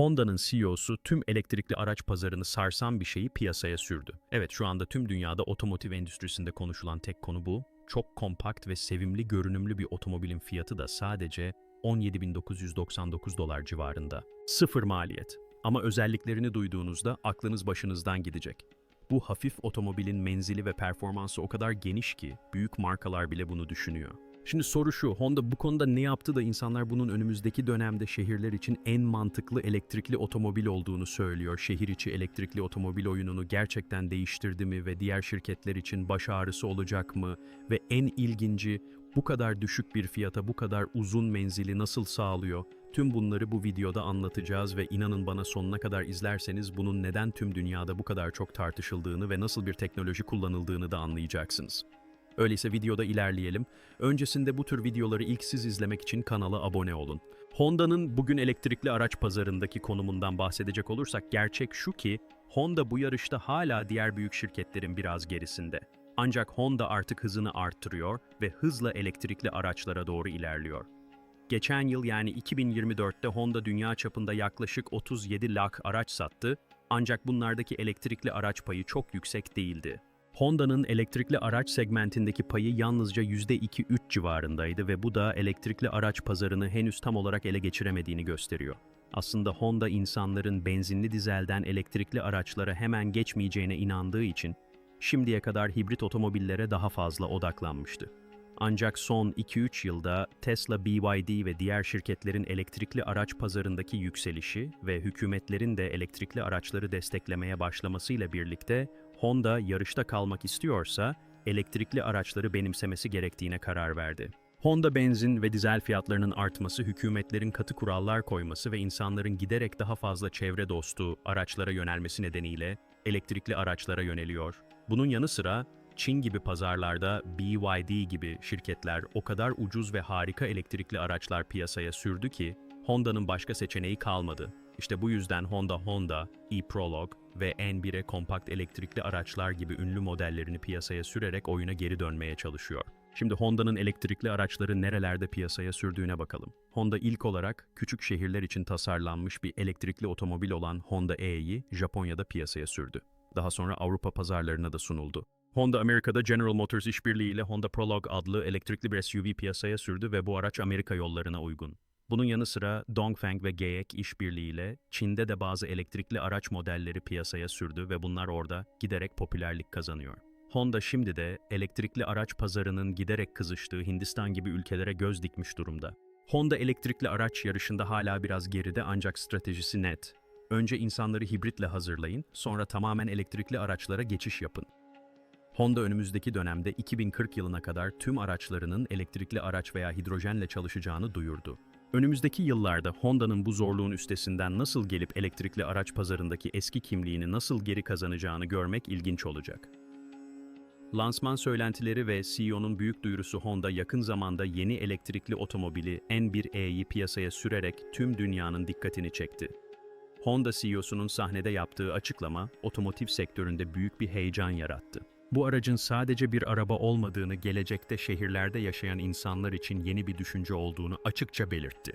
Honda'nın CEO'su tüm elektrikli araç pazarını sarsan bir şeyi piyasaya sürdü. Evet şu anda tüm dünyada otomotiv endüstrisinde konuşulan tek konu bu. Çok kompakt ve sevimli görünümlü bir otomobilin fiyatı da sadece 17.999 dolar civarında. Sıfır maliyet. Ama özelliklerini duyduğunuzda aklınız başınızdan gidecek. Bu hafif otomobilin menzili ve performansı o kadar geniş ki büyük markalar bile bunu düşünüyor. Şimdi soru şu, Honda bu konuda ne yaptı da insanlar bunun önümüzdeki dönemde şehirler için en mantıklı elektrikli otomobil olduğunu söylüyor. Şehir içi elektrikli otomobil oyununu gerçekten değiştirdi mi ve diğer şirketler için baş ağrısı olacak mı? Ve en ilginci bu kadar düşük bir fiyata bu kadar uzun menzili nasıl sağlıyor? Tüm bunları bu videoda anlatacağız ve inanın bana sonuna kadar izlerseniz bunun neden tüm dünyada bu kadar çok tartışıldığını ve nasıl bir teknoloji kullanıldığını da anlayacaksınız. Öyleyse videoda ilerleyelim. Öncesinde bu tür videoları ilk siz izlemek için kanala abone olun. Honda'nın bugün elektrikli araç pazarındaki konumundan bahsedecek olursak gerçek şu ki Honda bu yarışta hala diğer büyük şirketlerin biraz gerisinde. Ancak Honda artık hızını arttırıyor ve hızla elektrikli araçlara doğru ilerliyor. Geçen yıl yani 2024'te Honda dünya çapında yaklaşık 37 lak araç sattı ancak bunlardaki elektrikli araç payı çok yüksek değildi. Honda'nın elektrikli araç segmentindeki payı yalnızca %2-3 civarındaydı ve bu da elektrikli araç pazarını henüz tam olarak ele geçiremediğini gösteriyor. Aslında Honda insanların benzinli dizelden elektrikli araçlara hemen geçmeyeceğine inandığı için şimdiye kadar hibrit otomobillere daha fazla odaklanmıştı. Ancak son 2-3 yılda Tesla, BYD ve diğer şirketlerin elektrikli araç pazarındaki yükselişi ve hükümetlerin de elektrikli araçları desteklemeye başlamasıyla birlikte Honda yarışta kalmak istiyorsa elektrikli araçları benimsemesi gerektiğine karar verdi. Honda benzin ve dizel fiyatlarının artması, hükümetlerin katı kurallar koyması ve insanların giderek daha fazla çevre dostu araçlara yönelmesi nedeniyle elektrikli araçlara yöneliyor. Bunun yanı sıra Çin gibi pazarlarda BYD gibi şirketler o kadar ucuz ve harika elektrikli araçlar piyasaya sürdü ki Honda'nın başka seçeneği kalmadı. İşte bu yüzden Honda Honda, e-Prologue ve N1'e kompakt elektrikli araçlar gibi ünlü modellerini piyasaya sürerek oyuna geri dönmeye çalışıyor. Şimdi Honda'nın elektrikli araçları nerelerde piyasaya sürdüğüne bakalım. Honda ilk olarak küçük şehirler için tasarlanmış bir elektrikli otomobil olan Honda E'yi Japonya'da piyasaya sürdü. Daha sonra Avrupa pazarlarına da sunuldu. Honda Amerika'da General Motors işbirliğiyle Honda Prologue adlı elektrikli bir SUV piyasaya sürdü ve bu araç Amerika yollarına uygun. Bunun yanı sıra Dongfeng ve GEC işbirliğiyle Çin'de de bazı elektrikli araç modelleri piyasaya sürdü ve bunlar orada giderek popülerlik kazanıyor. Honda şimdi de elektrikli araç pazarının giderek kızıştığı Hindistan gibi ülkelere göz dikmiş durumda. Honda elektrikli araç yarışında hala biraz geride ancak stratejisi net. Önce insanları hibritle hazırlayın, sonra tamamen elektrikli araçlara geçiş yapın. Honda önümüzdeki dönemde 2040 yılına kadar tüm araçlarının elektrikli araç veya hidrojenle çalışacağını duyurdu. Önümüzdeki yıllarda Honda'nın bu zorluğun üstesinden nasıl gelip elektrikli araç pazarındaki eski kimliğini nasıl geri kazanacağını görmek ilginç olacak. Lansman söylentileri ve CEO'nun büyük duyurusu Honda yakın zamanda yeni elektrikli otomobili N1E'yi piyasaya sürerek tüm dünyanın dikkatini çekti. Honda CEO'sunun sahnede yaptığı açıklama otomotiv sektöründe büyük bir heyecan yarattı. Bu aracın sadece bir araba olmadığını gelecekte şehirlerde yaşayan insanlar için yeni bir düşünce olduğunu açıkça belirtti.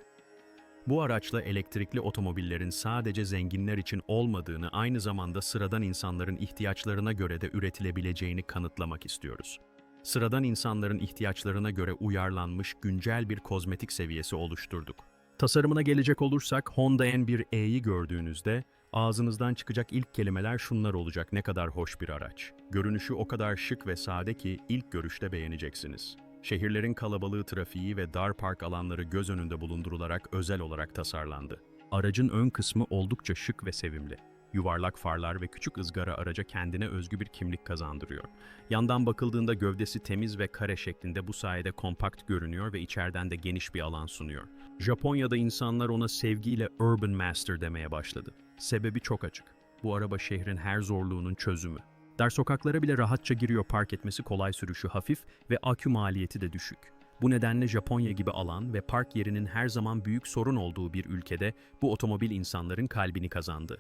Bu araçla elektrikli otomobillerin sadece zenginler için olmadığını, aynı zamanda sıradan insanların ihtiyaçlarına göre de üretilebileceğini kanıtlamak istiyoruz. Sıradan insanların ihtiyaçlarına göre uyarlanmış güncel bir kozmetik seviyesi oluşturduk. Tasarımına gelecek olursak Honda N1E'yi gördüğünüzde ağzınızdan çıkacak ilk kelimeler şunlar olacak ne kadar hoş bir araç. Görünüşü o kadar şık ve sade ki ilk görüşte beğeneceksiniz. Şehirlerin kalabalığı trafiği ve dar park alanları göz önünde bulundurularak özel olarak tasarlandı. Aracın ön kısmı oldukça şık ve sevimli. Yuvarlak farlar ve küçük ızgara araca kendine özgü bir kimlik kazandırıyor. Yandan bakıldığında gövdesi temiz ve kare şeklinde bu sayede kompakt görünüyor ve içeriden de geniş bir alan sunuyor. Japonya'da insanlar ona sevgiyle Urban Master demeye başladı. Sebebi çok açık. Bu araba şehrin her zorluğunun çözümü. Dar sokaklara bile rahatça giriyor park etmesi kolay sürüşü hafif ve akü maliyeti de düşük. Bu nedenle Japonya gibi alan ve park yerinin her zaman büyük sorun olduğu bir ülkede bu otomobil insanların kalbini kazandı.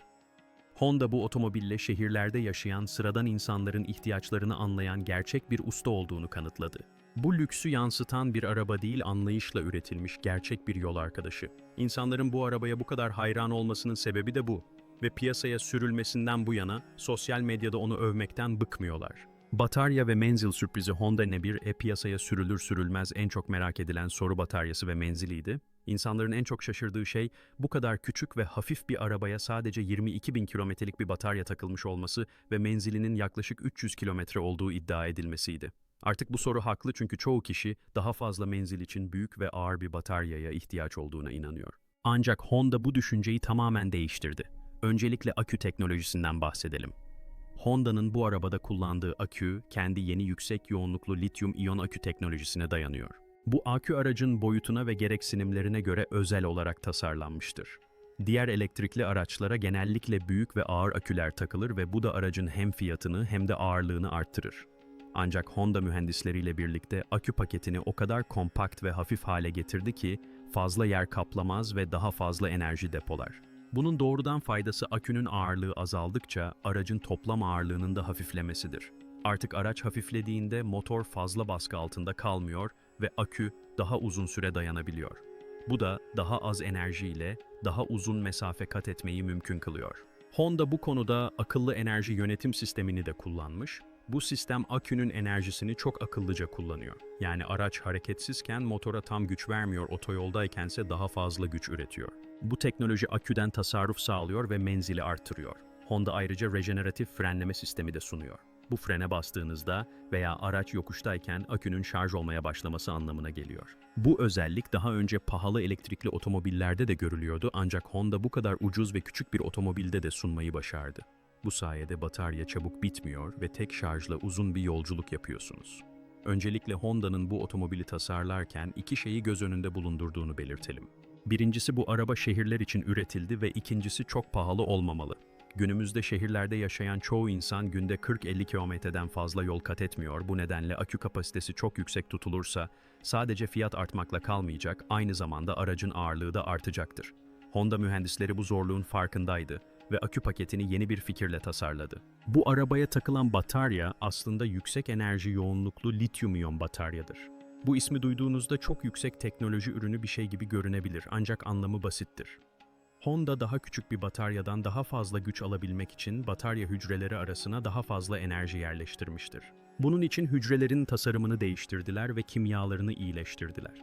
Honda bu otomobille şehirlerde yaşayan sıradan insanların ihtiyaçlarını anlayan gerçek bir usta olduğunu kanıtladı. Bu lüksü yansıtan bir araba değil, anlayışla üretilmiş gerçek bir yol arkadaşı. İnsanların bu arabaya bu kadar hayran olmasının sebebi de bu. Ve piyasaya sürülmesinden bu yana sosyal medyada onu övmekten bıkmıyorlar. Batarya ve menzil sürprizi Honda N1 e piyasaya sürülür sürülmez en çok merak edilen soru bataryası ve menziliydi. İnsanların en çok şaşırdığı şey bu kadar küçük ve hafif bir arabaya sadece 22 bin kilometrelik bir batarya takılmış olması ve menzilinin yaklaşık 300 kilometre olduğu iddia edilmesiydi. Artık bu soru haklı çünkü çoğu kişi daha fazla menzil için büyük ve ağır bir bataryaya ihtiyaç olduğuna inanıyor. Ancak Honda bu düşünceyi tamamen değiştirdi. Öncelikle akü teknolojisinden bahsedelim. Honda'nın bu arabada kullandığı akü, kendi yeni yüksek yoğunluklu lityum iyon akü teknolojisine dayanıyor. Bu akü aracın boyutuna ve gereksinimlerine göre özel olarak tasarlanmıştır. Diğer elektrikli araçlara genellikle büyük ve ağır aküler takılır ve bu da aracın hem fiyatını hem de ağırlığını arttırır. Ancak Honda mühendisleriyle birlikte akü paketini o kadar kompakt ve hafif hale getirdi ki fazla yer kaplamaz ve daha fazla enerji depolar. Bunun doğrudan faydası akünün ağırlığı azaldıkça aracın toplam ağırlığının da hafiflemesidir. Artık araç hafiflediğinde motor fazla baskı altında kalmıyor ve akü daha uzun süre dayanabiliyor. Bu da daha az enerjiyle daha uzun mesafe kat etmeyi mümkün kılıyor. Honda bu konuda akıllı enerji yönetim sistemini de kullanmış. Bu sistem akünün enerjisini çok akıllıca kullanıyor. Yani araç hareketsizken motora tam güç vermiyor, otoyoldaykense daha fazla güç üretiyor. Bu teknoloji aküden tasarruf sağlıyor ve menzili artırıyor. Honda ayrıca rejeneratif frenleme sistemi de sunuyor. Bu frene bastığınızda veya araç yokuştayken akünün şarj olmaya başlaması anlamına geliyor. Bu özellik daha önce pahalı elektrikli otomobillerde de görülüyordu ancak Honda bu kadar ucuz ve küçük bir otomobilde de sunmayı başardı. Bu sayede batarya çabuk bitmiyor ve tek şarjla uzun bir yolculuk yapıyorsunuz. Öncelikle Honda'nın bu otomobili tasarlarken iki şeyi göz önünde bulundurduğunu belirtelim. Birincisi bu araba şehirler için üretildi ve ikincisi çok pahalı olmamalı. Günümüzde şehirlerde yaşayan çoğu insan günde 40-50 kilometreden fazla yol kat etmiyor. Bu nedenle akü kapasitesi çok yüksek tutulursa sadece fiyat artmakla kalmayacak, aynı zamanda aracın ağırlığı da artacaktır. Honda mühendisleri bu zorluğun farkındaydı ve akü paketini yeni bir fikirle tasarladı. Bu arabaya takılan batarya aslında yüksek enerji yoğunluklu lityum iyon bataryadır. Bu ismi duyduğunuzda çok yüksek teknoloji ürünü bir şey gibi görünebilir ancak anlamı basittir. Honda daha küçük bir bataryadan daha fazla güç alabilmek için batarya hücreleri arasına daha fazla enerji yerleştirmiştir. Bunun için hücrelerin tasarımını değiştirdiler ve kimyalarını iyileştirdiler.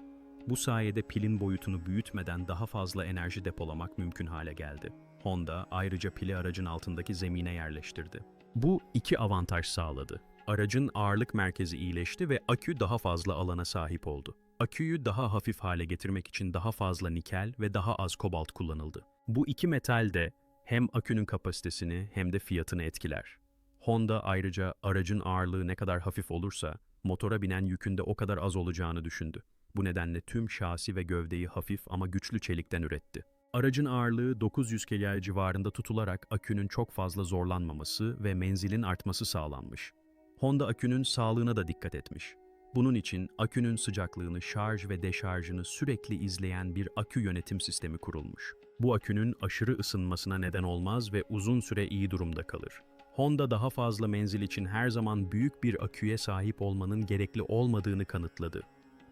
Bu sayede pilin boyutunu büyütmeden daha fazla enerji depolamak mümkün hale geldi. Honda ayrıca pili aracın altındaki zemine yerleştirdi. Bu iki avantaj sağladı. Aracın ağırlık merkezi iyileşti ve akü daha fazla alana sahip oldu. Aküyü daha hafif hale getirmek için daha fazla nikel ve daha az kobalt kullanıldı. Bu iki metal de hem akünün kapasitesini hem de fiyatını etkiler. Honda ayrıca aracın ağırlığı ne kadar hafif olursa motora binen yükün de o kadar az olacağını düşündü. Bu nedenle tüm şasi ve gövdeyi hafif ama güçlü çelikten üretti. Aracın ağırlığı 900 kg civarında tutularak akünün çok fazla zorlanmaması ve menzilin artması sağlanmış. Honda akünün sağlığına da dikkat etmiş. Bunun için akünün sıcaklığını, şarj ve deşarjını sürekli izleyen bir akü yönetim sistemi kurulmuş. Bu akünün aşırı ısınmasına neden olmaz ve uzun süre iyi durumda kalır. Honda daha fazla menzil için her zaman büyük bir aküye sahip olmanın gerekli olmadığını kanıtladı.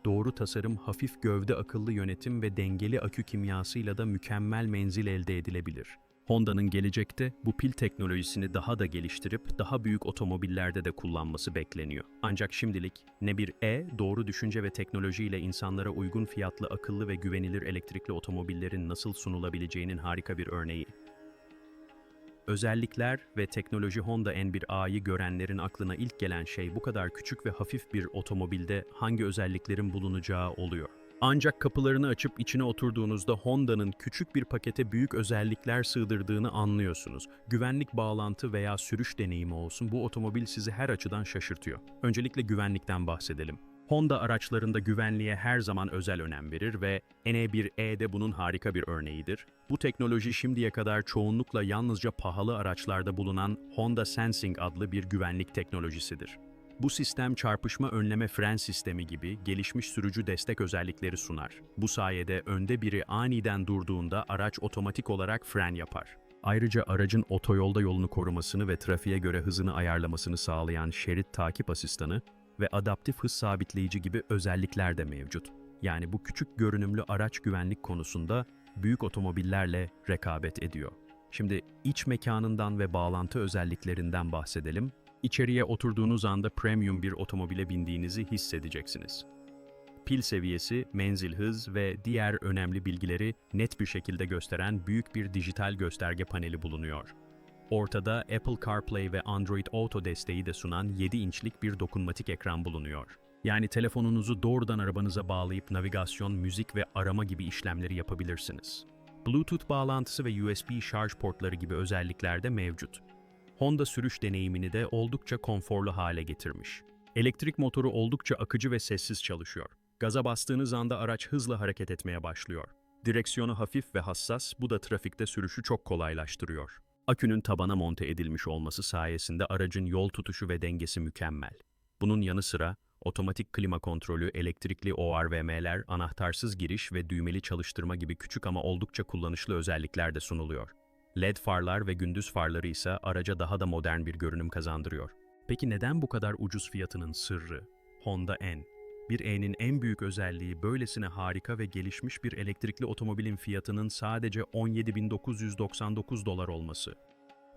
Doğru tasarım, hafif gövde akıllı yönetim ve dengeli akü kimyasıyla da mükemmel menzil elde edilebilir. Honda'nın gelecekte bu pil teknolojisini daha da geliştirip daha büyük otomobillerde de kullanması bekleniyor. Ancak şimdilik ne bir E, doğru düşünce ve teknolojiyle insanlara uygun fiyatlı akıllı ve güvenilir elektrikli otomobillerin nasıl sunulabileceğinin harika bir örneği. Özellikler ve teknoloji Honda N1A'yı görenlerin aklına ilk gelen şey bu kadar küçük ve hafif bir otomobilde hangi özelliklerin bulunacağı oluyor. Ancak kapılarını açıp içine oturduğunuzda Honda'nın küçük bir pakete büyük özellikler sığdırdığını anlıyorsunuz. Güvenlik bağlantı veya sürüş deneyimi olsun bu otomobil sizi her açıdan şaşırtıyor. Öncelikle güvenlikten bahsedelim. Honda araçlarında güvenliğe her zaman özel önem verir ve N1E de bunun harika bir örneğidir. Bu teknoloji şimdiye kadar çoğunlukla yalnızca pahalı araçlarda bulunan Honda Sensing adlı bir güvenlik teknolojisidir. Bu sistem çarpışma önleme fren sistemi gibi gelişmiş sürücü destek özellikleri sunar. Bu sayede önde biri aniden durduğunda araç otomatik olarak fren yapar. Ayrıca aracın otoyolda yolunu korumasını ve trafiğe göre hızını ayarlamasını sağlayan şerit takip asistanı ve adaptif hız sabitleyici gibi özellikler de mevcut. Yani bu küçük görünümlü araç güvenlik konusunda büyük otomobillerle rekabet ediyor. Şimdi iç mekanından ve bağlantı özelliklerinden bahsedelim. İçeriye oturduğunuz anda premium bir otomobile bindiğinizi hissedeceksiniz. Pil seviyesi, menzil hız ve diğer önemli bilgileri net bir şekilde gösteren büyük bir dijital gösterge paneli bulunuyor. Ortada Apple CarPlay ve Android Auto desteği de sunan 7 inçlik bir dokunmatik ekran bulunuyor. Yani telefonunuzu doğrudan arabanıza bağlayıp navigasyon, müzik ve arama gibi işlemleri yapabilirsiniz. Bluetooth bağlantısı ve USB şarj portları gibi özellikler de mevcut. Honda sürüş deneyimini de oldukça konforlu hale getirmiş. Elektrik motoru oldukça akıcı ve sessiz çalışıyor. Gaza bastığınız anda araç hızla hareket etmeye başlıyor. Direksiyonu hafif ve hassas, bu da trafikte sürüşü çok kolaylaştırıyor. Akünün tabana monte edilmiş olması sayesinde aracın yol tutuşu ve dengesi mükemmel. Bunun yanı sıra otomatik klima kontrolü, elektrikli ORVM'ler, anahtarsız giriş ve düğmeli çalıştırma gibi küçük ama oldukça kullanışlı özellikler de sunuluyor. LED farlar ve gündüz farları ise araca daha da modern bir görünüm kazandırıyor. Peki neden bu kadar ucuz fiyatının sırrı? Honda N. Bir E'nin en büyük özelliği böylesine harika ve gelişmiş bir elektrikli otomobilin fiyatının sadece 17.999 dolar olması.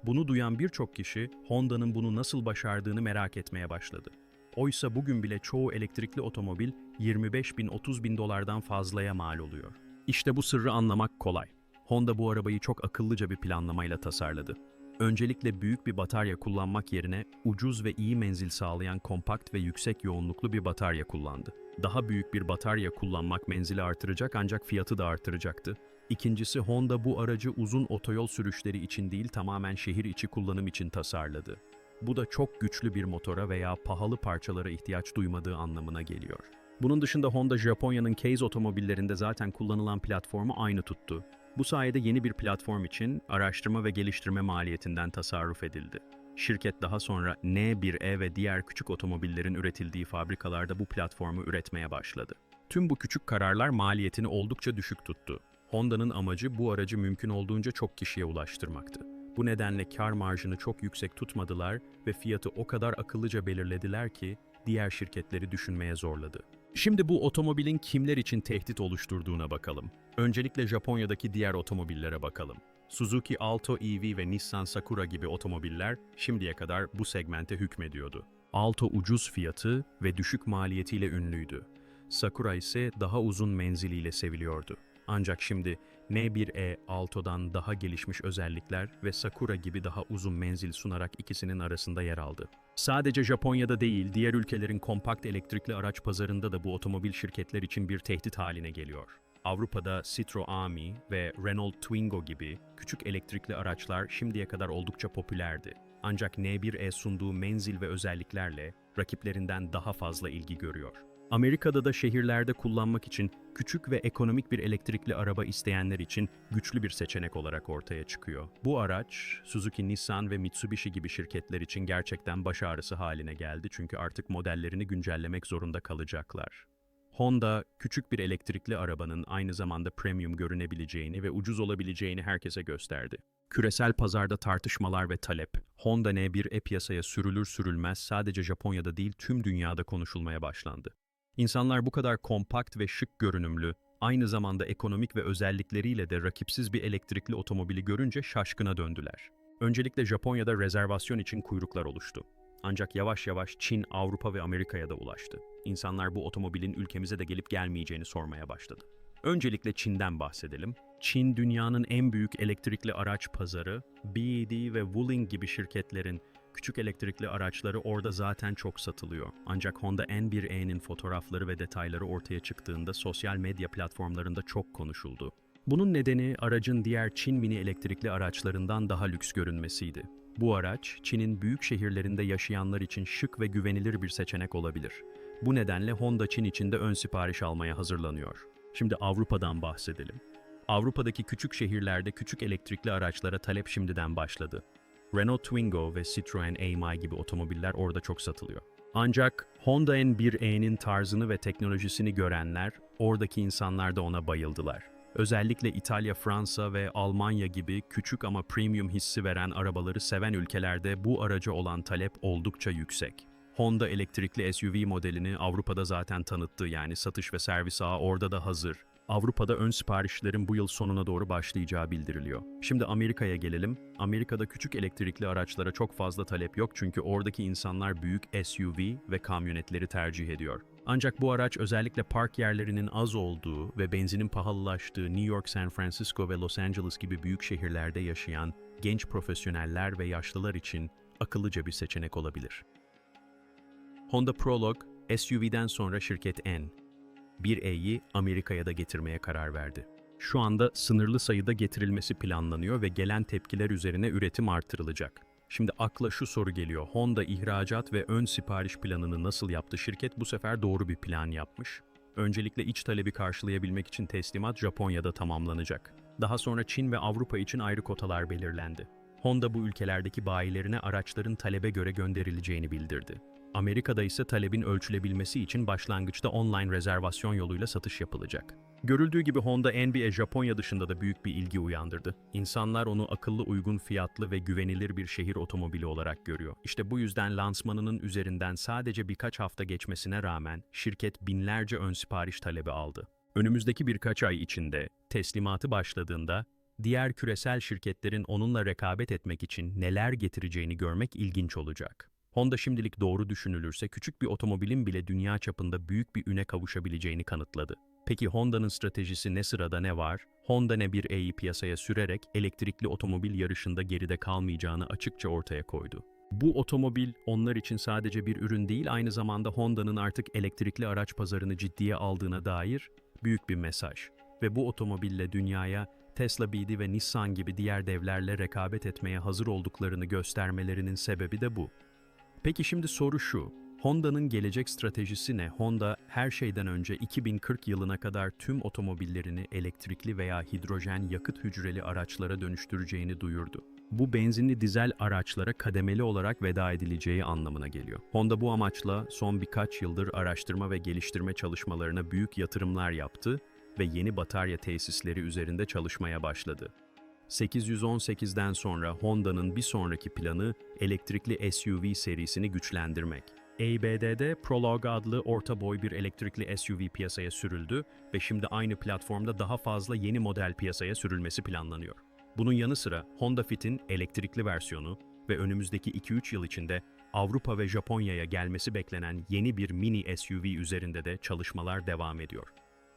Bunu duyan birçok kişi Honda'nın bunu nasıl başardığını merak etmeye başladı. Oysa bugün bile çoğu elektrikli otomobil 25 bin 30 bin dolardan fazlaya mal oluyor. İşte bu sırrı anlamak kolay. Honda bu arabayı çok akıllıca bir planlamayla tasarladı. Öncelikle büyük bir batarya kullanmak yerine ucuz ve iyi menzil sağlayan kompakt ve yüksek yoğunluklu bir batarya kullandı. Daha büyük bir batarya kullanmak menzili artıracak ancak fiyatı da artıracaktı. İkincisi Honda bu aracı uzun otoyol sürüşleri için değil tamamen şehir içi kullanım için tasarladı. Bu da çok güçlü bir motora veya pahalı parçalara ihtiyaç duymadığı anlamına geliyor. Bunun dışında Honda Japonya'nın Case otomobillerinde zaten kullanılan platformu aynı tuttu. Bu sayede yeni bir platform için araştırma ve geliştirme maliyetinden tasarruf edildi. Şirket daha sonra N1E ve diğer küçük otomobillerin üretildiği fabrikalarda bu platformu üretmeye başladı. Tüm bu küçük kararlar maliyetini oldukça düşük tuttu. Honda'nın amacı bu aracı mümkün olduğunca çok kişiye ulaştırmaktı. Bu nedenle kar marjını çok yüksek tutmadılar ve fiyatı o kadar akıllıca belirlediler ki diğer şirketleri düşünmeye zorladı. Şimdi bu otomobilin kimler için tehdit oluşturduğuna bakalım. Öncelikle Japonya'daki diğer otomobillere bakalım. Suzuki Alto EV ve Nissan Sakura gibi otomobiller şimdiye kadar bu segmente hükmediyordu. Alto ucuz fiyatı ve düşük maliyetiyle ünlüydü. Sakura ise daha uzun menziliyle seviliyordu. Ancak şimdi N1E Alto'dan daha gelişmiş özellikler ve Sakura gibi daha uzun menzil sunarak ikisinin arasında yer aldı. Sadece Japonya'da değil, diğer ülkelerin kompakt elektrikli araç pazarında da bu otomobil şirketler için bir tehdit haline geliyor. Avrupa'da Citroën Ami ve Renault Twingo gibi küçük elektrikli araçlar şimdiye kadar oldukça popülerdi. Ancak N1E sunduğu menzil ve özelliklerle rakiplerinden daha fazla ilgi görüyor. Amerika'da da şehirlerde kullanmak için küçük ve ekonomik bir elektrikli araba isteyenler için güçlü bir seçenek olarak ortaya çıkıyor. Bu araç, Suzuki, Nissan ve Mitsubishi gibi şirketler için gerçekten baş ağrısı haline geldi çünkü artık modellerini güncellemek zorunda kalacaklar. Honda, küçük bir elektrikli arabanın aynı zamanda premium görünebileceğini ve ucuz olabileceğini herkese gösterdi. Küresel pazarda tartışmalar ve talep, Honda N1 e-piyasaya sürülür sürülmez sadece Japonya'da değil tüm dünyada konuşulmaya başlandı. İnsanlar bu kadar kompakt ve şık görünümlü, aynı zamanda ekonomik ve özellikleriyle de rakipsiz bir elektrikli otomobili görünce şaşkına döndüler. Öncelikle Japonya'da rezervasyon için kuyruklar oluştu. Ancak yavaş yavaş Çin, Avrupa ve Amerika'ya da ulaştı. İnsanlar bu otomobilin ülkemize de gelip gelmeyeceğini sormaya başladı. Öncelikle Çin'den bahsedelim. Çin dünyanın en büyük elektrikli araç pazarı, BYD ve Wuling gibi şirketlerin küçük elektrikli araçları orada zaten çok satılıyor. Ancak Honda N1E'nin fotoğrafları ve detayları ortaya çıktığında sosyal medya platformlarında çok konuşuldu. Bunun nedeni aracın diğer Çin mini elektrikli araçlarından daha lüks görünmesiydi. Bu araç, Çin'in büyük şehirlerinde yaşayanlar için şık ve güvenilir bir seçenek olabilir. Bu nedenle Honda Çin içinde ön sipariş almaya hazırlanıyor. Şimdi Avrupa'dan bahsedelim. Avrupa'daki küçük şehirlerde küçük elektrikli araçlara talep şimdiden başladı. Renault Twingo ve Citroen A-MI gibi otomobiller orada çok satılıyor. Ancak Honda N1E'nin tarzını ve teknolojisini görenler, oradaki insanlar da ona bayıldılar. Özellikle İtalya, Fransa ve Almanya gibi küçük ama premium hissi veren arabaları seven ülkelerde bu araca olan talep oldukça yüksek. Honda elektrikli SUV modelini Avrupa'da zaten tanıttı yani satış ve servis ağı orada da hazır. Avrupa'da ön siparişlerin bu yıl sonuna doğru başlayacağı bildiriliyor. Şimdi Amerika'ya gelelim. Amerika'da küçük elektrikli araçlara çok fazla talep yok çünkü oradaki insanlar büyük SUV ve kamyonetleri tercih ediyor. Ancak bu araç özellikle park yerlerinin az olduğu ve benzinin pahalılaştığı New York, San Francisco ve Los Angeles gibi büyük şehirlerde yaşayan genç profesyoneller ve yaşlılar için akıllıca bir seçenek olabilir. Honda Prologue, SUV'den sonra şirket N, 1E'yi Amerika'ya da getirmeye karar verdi. Şu anda sınırlı sayıda getirilmesi planlanıyor ve gelen tepkiler üzerine üretim artırılacak. Şimdi akla şu soru geliyor. Honda ihracat ve ön sipariş planını nasıl yaptı? Şirket bu sefer doğru bir plan yapmış. Öncelikle iç talebi karşılayabilmek için teslimat Japonya'da tamamlanacak. Daha sonra Çin ve Avrupa için ayrı kotalar belirlendi. Honda bu ülkelerdeki bayilerine araçların talebe göre gönderileceğini bildirdi. Amerika'da ise talebin ölçülebilmesi için başlangıçta online rezervasyon yoluyla satış yapılacak. Görüldüğü gibi Honda NBA Japonya dışında da büyük bir ilgi uyandırdı. İnsanlar onu akıllı uygun fiyatlı ve güvenilir bir şehir otomobili olarak görüyor. İşte bu yüzden lansmanının üzerinden sadece birkaç hafta geçmesine rağmen şirket binlerce ön sipariş talebi aldı. Önümüzdeki birkaç ay içinde teslimatı başladığında diğer küresel şirketlerin onunla rekabet etmek için neler getireceğini görmek ilginç olacak. Honda şimdilik doğru düşünülürse küçük bir otomobilin bile dünya çapında büyük bir üne kavuşabileceğini kanıtladı. Peki Honda'nın stratejisi ne sırada ne var? Honda ne bir E'yi piyasaya sürerek elektrikli otomobil yarışında geride kalmayacağını açıkça ortaya koydu. Bu otomobil onlar için sadece bir ürün değil, aynı zamanda Honda'nın artık elektrikli araç pazarını ciddiye aldığına dair büyük bir mesaj. Ve bu otomobille dünyaya Tesla, BD ve Nissan gibi diğer devlerle rekabet etmeye hazır olduklarını göstermelerinin sebebi de bu. Peki şimdi soru şu. Honda'nın gelecek stratejisi ne? Honda her şeyden önce 2040 yılına kadar tüm otomobillerini elektrikli veya hidrojen yakıt hücreli araçlara dönüştüreceğini duyurdu. Bu benzinli dizel araçlara kademeli olarak veda edileceği anlamına geliyor. Honda bu amaçla son birkaç yıldır araştırma ve geliştirme çalışmalarına büyük yatırımlar yaptı ve yeni batarya tesisleri üzerinde çalışmaya başladı. 818'den sonra Honda'nın bir sonraki planı elektrikli SUV serisini güçlendirmek. ABD'de Prologue adlı orta boy bir elektrikli SUV piyasaya sürüldü ve şimdi aynı platformda daha fazla yeni model piyasaya sürülmesi planlanıyor. Bunun yanı sıra Honda Fit'in elektrikli versiyonu ve önümüzdeki 2-3 yıl içinde Avrupa ve Japonya'ya gelmesi beklenen yeni bir mini SUV üzerinde de çalışmalar devam ediyor.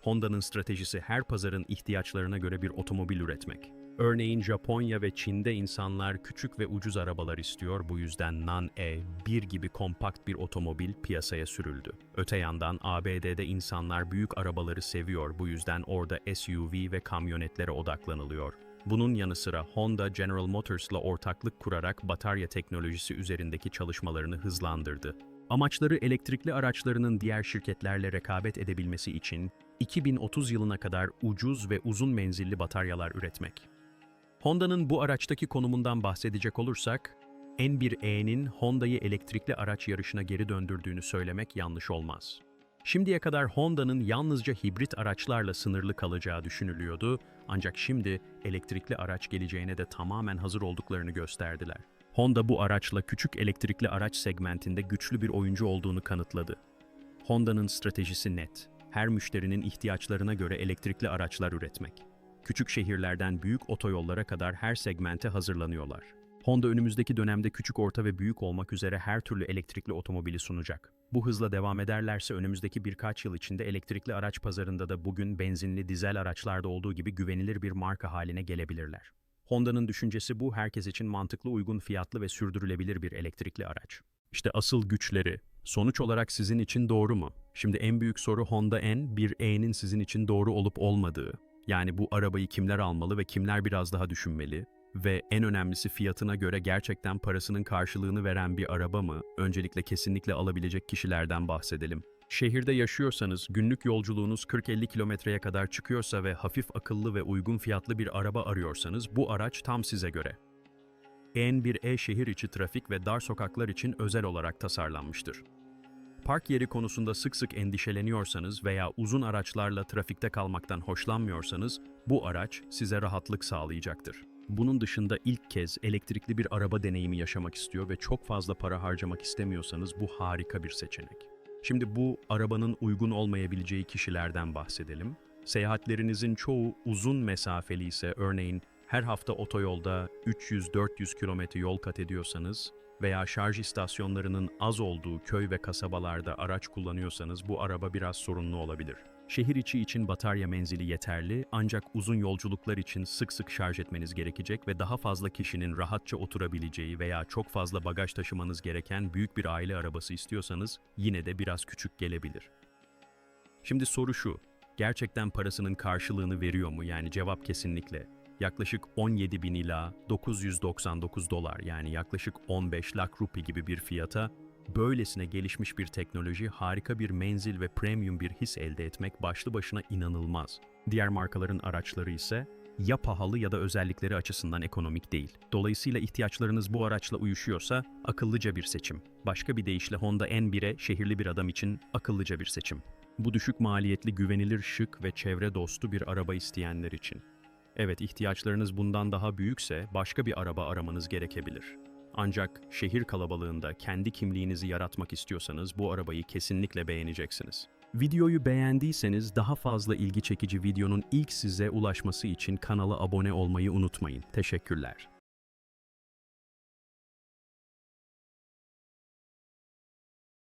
Honda'nın stratejisi her pazarın ihtiyaçlarına göre bir otomobil üretmek. Örneğin Japonya ve Çin'de insanlar küçük ve ucuz arabalar istiyor. Bu yüzden Nan-E 1 gibi kompakt bir otomobil piyasaya sürüldü. Öte yandan ABD'de insanlar büyük arabaları seviyor. Bu yüzden orada SUV ve kamyonetlere odaklanılıyor. Bunun yanı sıra Honda General Motors'la ortaklık kurarak batarya teknolojisi üzerindeki çalışmalarını hızlandırdı. Amaçları elektrikli araçlarının diğer şirketlerle rekabet edebilmesi için 2030 yılına kadar ucuz ve uzun menzilli bataryalar üretmek. Honda'nın bu araçtaki konumundan bahsedecek olursak, N1E'nin Honda'yı elektrikli araç yarışına geri döndürdüğünü söylemek yanlış olmaz. Şimdiye kadar Honda'nın yalnızca hibrit araçlarla sınırlı kalacağı düşünülüyordu ancak şimdi elektrikli araç geleceğine de tamamen hazır olduklarını gösterdiler. Honda bu araçla küçük elektrikli araç segmentinde güçlü bir oyuncu olduğunu kanıtladı. Honda'nın stratejisi net. Her müşterinin ihtiyaçlarına göre elektrikli araçlar üretmek. Küçük şehirlerden büyük otoyollara kadar her segmente hazırlanıyorlar. Honda önümüzdeki dönemde küçük, orta ve büyük olmak üzere her türlü elektrikli otomobili sunacak. Bu hızla devam ederlerse önümüzdeki birkaç yıl içinde elektrikli araç pazarında da bugün benzinli dizel araçlarda olduğu gibi güvenilir bir marka haline gelebilirler. Honda'nın düşüncesi bu, herkes için mantıklı, uygun fiyatlı ve sürdürülebilir bir elektrikli araç. İşte asıl güçleri. Sonuç olarak sizin için doğru mu? Şimdi en büyük soru Honda N, bir E'nin sizin için doğru olup olmadığı. Yani bu arabayı kimler almalı ve kimler biraz daha düşünmeli? Ve en önemlisi fiyatına göre gerçekten parasının karşılığını veren bir araba mı? Öncelikle kesinlikle alabilecek kişilerden bahsedelim. Şehirde yaşıyorsanız, günlük yolculuğunuz 40-50 kilometreye kadar çıkıyorsa ve hafif akıllı ve uygun fiyatlı bir araba arıyorsanız bu araç tam size göre. N1E şehir içi trafik ve dar sokaklar için özel olarak tasarlanmıştır. Park yeri konusunda sık sık endişeleniyorsanız veya uzun araçlarla trafikte kalmaktan hoşlanmıyorsanız bu araç size rahatlık sağlayacaktır. Bunun dışında ilk kez elektrikli bir araba deneyimi yaşamak istiyor ve çok fazla para harcamak istemiyorsanız bu harika bir seçenek. Şimdi bu arabanın uygun olmayabileceği kişilerden bahsedelim. Seyahatlerinizin çoğu uzun mesafeli ise örneğin her hafta otoyolda 300-400 kilometre yol kat ediyorsanız veya şarj istasyonlarının az olduğu köy ve kasabalarda araç kullanıyorsanız bu araba biraz sorunlu olabilir. Şehir içi için batarya menzili yeterli ancak uzun yolculuklar için sık sık şarj etmeniz gerekecek ve daha fazla kişinin rahatça oturabileceği veya çok fazla bagaj taşımanız gereken büyük bir aile arabası istiyorsanız yine de biraz küçük gelebilir. Şimdi soru şu, gerçekten parasının karşılığını veriyor mu? Yani cevap kesinlikle. Yaklaşık 17 bin ila 999 dolar yani yaklaşık 15 lak rupi gibi bir fiyata böylesine gelişmiş bir teknoloji, harika bir menzil ve premium bir his elde etmek başlı başına inanılmaz. Diğer markaların araçları ise ya pahalı ya da özellikleri açısından ekonomik değil. Dolayısıyla ihtiyaçlarınız bu araçla uyuşuyorsa akıllıca bir seçim. Başka bir deyişle Honda N1'e şehirli bir adam için akıllıca bir seçim. Bu düşük maliyetli, güvenilir, şık ve çevre dostu bir araba isteyenler için. Evet, ihtiyaçlarınız bundan daha büyükse başka bir araba aramanız gerekebilir. Ancak şehir kalabalığında kendi kimliğinizi yaratmak istiyorsanız bu arabayı kesinlikle beğeneceksiniz. Videoyu beğendiyseniz daha fazla ilgi çekici videonun ilk size ulaşması için kanala abone olmayı unutmayın. Teşekkürler.